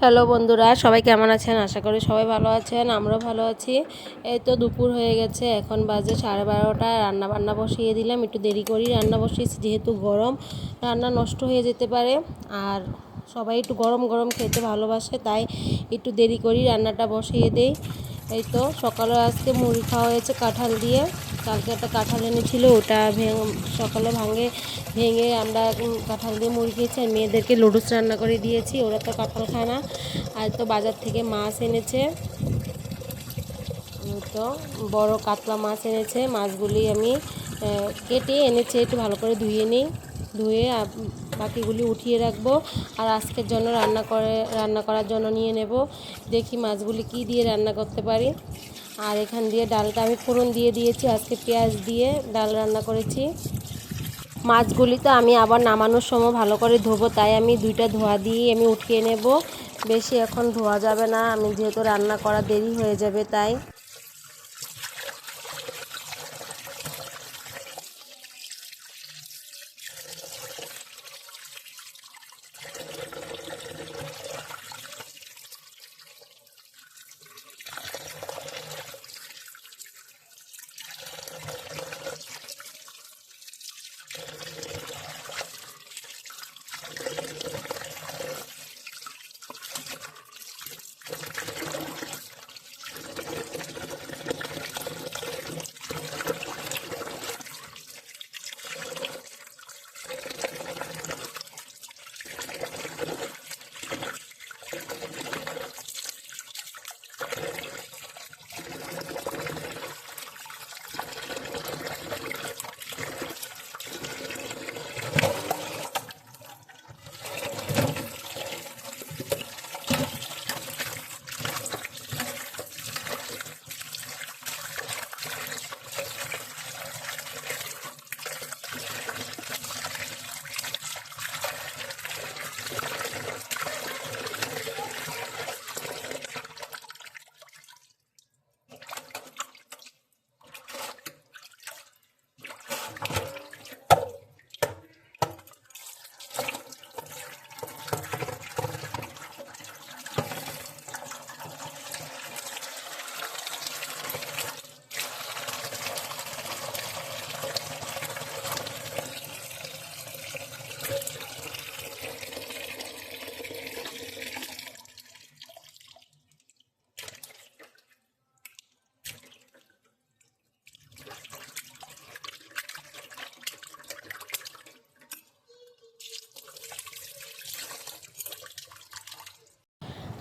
Hello বন্ধুরা, সবাই কেমন আছেন? আশা করি সবাই ভালো আছেন, আমরাও ভালো আছি। এই তো দুপুর হয়ে গেছে, এখন বাজে সাড়ে বারোটা রান্না বান্না বসিয়ে দিলাম, একটু দেরি করি রান্না বসিয়েছি, যেহেতু গরম, রান্না নষ্ট হয়ে যেতে পারে। আর সবাই একটু গরম গরম খেতে ভালোবাসে, তাই একটু দেরি করি রান্নাটা বসিয়ে দেই। এই তো সকালে আজকে মুড়ি খাওয়া হয়েছে কাঁঠাল দিয়ে। কালকে একটা কাঁঠাল এনেছিল, ওটা সকালে ভাঙে, ভেঙে আমরা কাঁঠাল দিয়ে মুড়ি খেয়েছি আর মেয়েদেরকে লুডুস রান্না করে দিয়েছি, ওরা তো কাঁঠাল খায় না আর তো বাজার থেকে মাছ এনেছে। তো, বড় কাতলা মাছ এনেছে, মাছগুলি আমি কেটে এনেছে, একটু ভালো করে ধুয়ে নিই, ধুয়ে বাকিগুলি উঠিয়ে রাখব আর আজকের জন্য রান্না করে, রান্না করার জন্য নিয়ে নেব। দেখি মাছগুলি কি দিয়ে রান্না করতে পারি। আর এখান দিয়ে ডালটা আমি ফোড়ন দিয়ে দিয়েছি, আজকে পেঁয়াজ দিয়ে ডাল রান্না করেছি। মাছগুলি তো আমি আবার নামানোর সময় ভালো করে ধোবো, তাই আমি দুইটা ধোয়া দিয়ে আমি উঠিয়ে নেব। বেশি এখন ধোয়া যাবে না, আমি যেহেতু রান্না করা দেরি হয়ে যাবে তাই।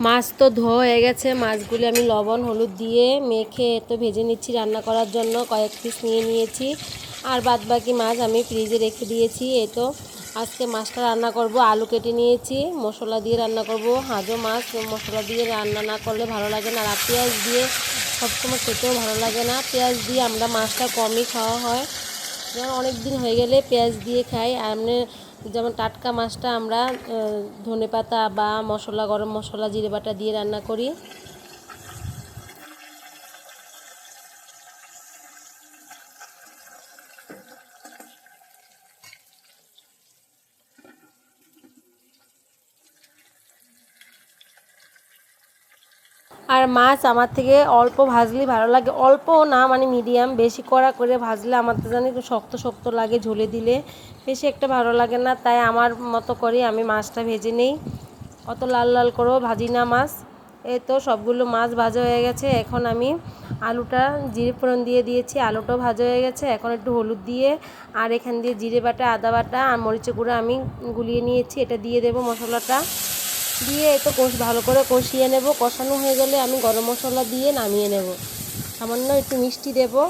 মাছ তো ধোয়া হয়ে গেছে, মাছগুলি আমি লবণ, হলুদ দিয়ে মেখে তো ভেজে নিচ্ছি রান্না করার জন্য, কয়েক পিস নিয়ে নিয়েছি। আর বাদ বাকি মাছ আমি ফ্রিজে রেখে দিয়েছি এই তো আজকে মাছটা রান্না করব, আলু কেটে নিয়েছি, মশলা দিয়ে রান্না করব, হাজো মাছ, মশলা দিয়ে রান্না না করলে ভালো লাগে না, আর পেঁয়াজ দিয়ে সবসময় খেতেও ভালো লাগে না, পেঁয়াজ দিয়ে আমরা মাছটা কমই খাওয়া হয়। অনেক দিন হয়ে গেলে পেঁয়াজ দিয়ে খাই, আর এমনি যেমন টাটকা মাছটা আমরা ধনে পাতা বা মশলা, গরম মশলা, জিরে বাটা দিয়ে রান্না করি। আর মাছ আমার থেকে অল্প ভাজলে ভালো লাগে। অল্প না মানে মিডিয়াম বেশি কড়া করে ভাজলে আমার তো জানি শক্ত শক্ত লাগে ঝোলে দিলে। বেশি একটা ভালো লাগে না, তাই আমার মতো করে আমি মাছটা ভেজে নেই। অত লাল লাল করেও ভাজি না মাছ। এই তো সবগুলো মাছ ভাজা হয়ে গেছে। এখন আমি আলুটা জিরে ফোড়ন দিয়ে দিয়েছি, আলুটাও ভাজা হয়ে গেছে। এখন একটু হলুদ দিয়ে আর এখান দিয়ে জিরে বাটা, আদা বাটা আর মরিচে গুঁড়ো আমি গুলিয়ে নিয়েছি। এটা দিয়ে দেবো মশলাটা। দিয়ে একটু কষ ভালো করে কষিয়ে নেব। কষানো হয়ে গেলে আমি গরম মশলা দিয়ে নামিয়ে নেব। সামান্য একটু মিষ্টি দেবো।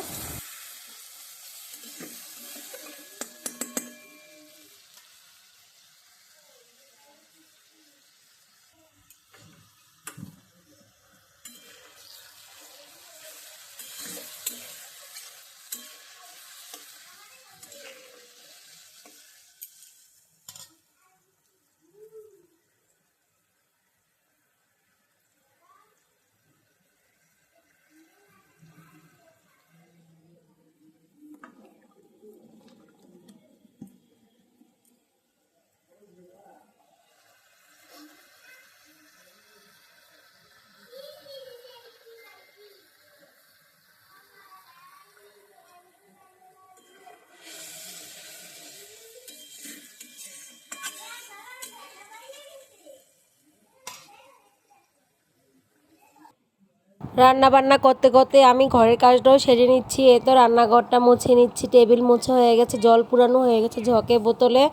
রান্না বান্না করতে করতে আমি ঘরের কাজটাও সেরে নিচ্ছি। এ তো রান্নাঘরটা মুছে নিচ্ছি, টেবিল মুছে হয়ে গেছে, জল পুরানো হয়ে গেছে ঝকে বোতলে।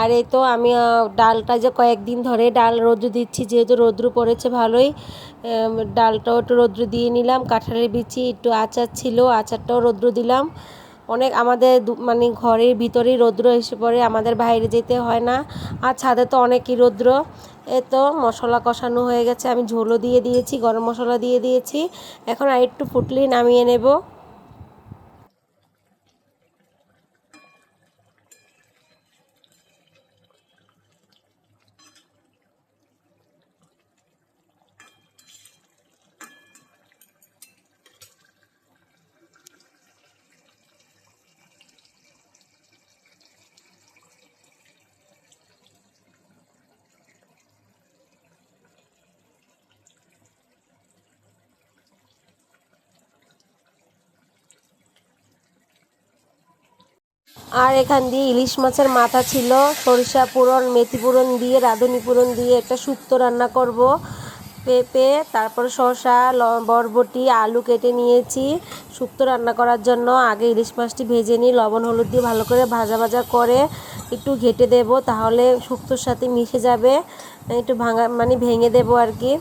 আর এই তো আমি ডালটা যে কয়েকদিন ধরে ডাল রোদ্রু দিচ্ছি, যেহেতু রোদ্রু পড়েছে ভালোই ডালটাও একটু রোদ্রু দিয়ে নিলাম, কাঁঠালের বিচি, একটু আচার ছিল, আচারটাও রোদ্রু দিলাম। অনেক আমাদের মানে ঘরের ভিতরেই রৌদ্র এসে পড়ে, আমাদের বাইরে যেতে হয় না। আর ছাদে তো অনেকই রৌদ্র। এ তো মশলা কষানো হয়ে গেছে, আমি ঝোলও দিয়ে দিয়েছি, গরম মশলা দিয়ে দিয়েছি। এখন আর একটু ফুটলেই নামিয়ে নেব। আর এখান দিয়ে ইলিশ মাছের মাথা ছিল, সরিষা পুরন, মেথি পুরন দিয়ে, রাঁধুনি পুরন দিয়ে একটা শুক্তো রান্না করব। পেঁপে, তারপর শসা বরবটি, আলু কেটে নিয়েছি শুক্তো রান্না করার জন্য। আগে ইলিশ মাছটি ভেজে নিই, লবণ, হলুদ দিয়ে ভালো করে ভাজা ভাজা করে একটু ঘেটে দেব, তাহলে শুক্তোর সাথে মিশে যাবে, একটু ভাঙা মানে ভেঙে দেবো আর কি।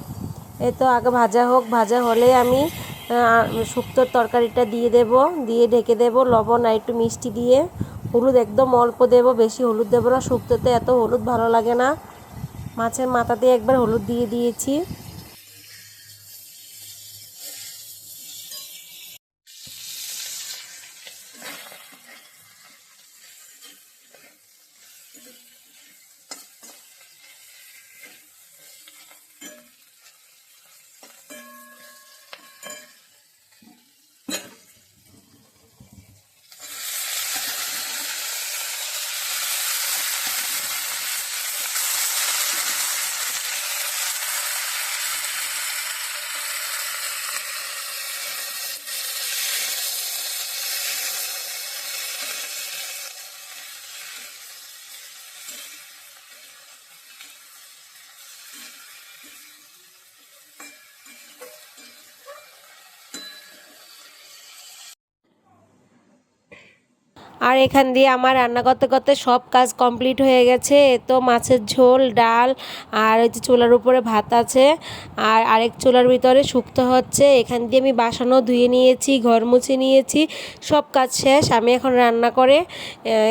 এ তো আগে ভাজা হোক, ভাজা হলে আমি শুক্তোর তরকারিটা দিয়ে দেব, দিয়ে ঢেকে দেব, লবণ আর একটু মিষ্টি দিয়ে। হলুদ একদম অল্প দেব, বেশি হলুদ দেবো না, শুক্তোতে এত হলুদ ভালো লাগে না। মাছের মাথাতে একবার হলুদ দিয়ে দিয়েছি। আর এখান দিয়ে আমার রান্না করতে করতে সব কাজ কমপ্লিট হয়ে গেছে। তো মাছের ঝোল, ডাল আর ওই যে চুলার উপরে ভাত আছে। আর আরেক চুলার ভিতরে শুক্তো হচ্ছে। এখান দিয়ে আমি বাসনও ধুয়ে নিয়েছি, ঘর মুছে নিয়েছি। সব কাজ শেষ, আমি এখন রান্না করে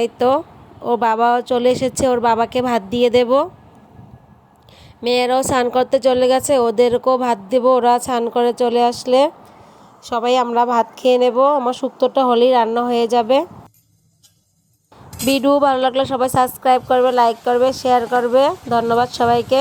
এই তো ওর বাবাও চলে এসেছে, ওর বাবাকে ভাত দিয়ে দেবো। মেয়েরাও স্নান করতে চলে গেছে, ওদেরকেও ভাত দেবো, ওরা স্নান করে চলে আসলে। সবাই আমরা ভাত খেয়ে নেব, আমার শুক্তোটা হলেই রান্না হয়ে যাবে। ভিডিও ভালো লাগলে সবাই সাবস্ক্রাইব করবে লাইক করবে শেয়ার করবে। ধন্যবাদ সবাইকে।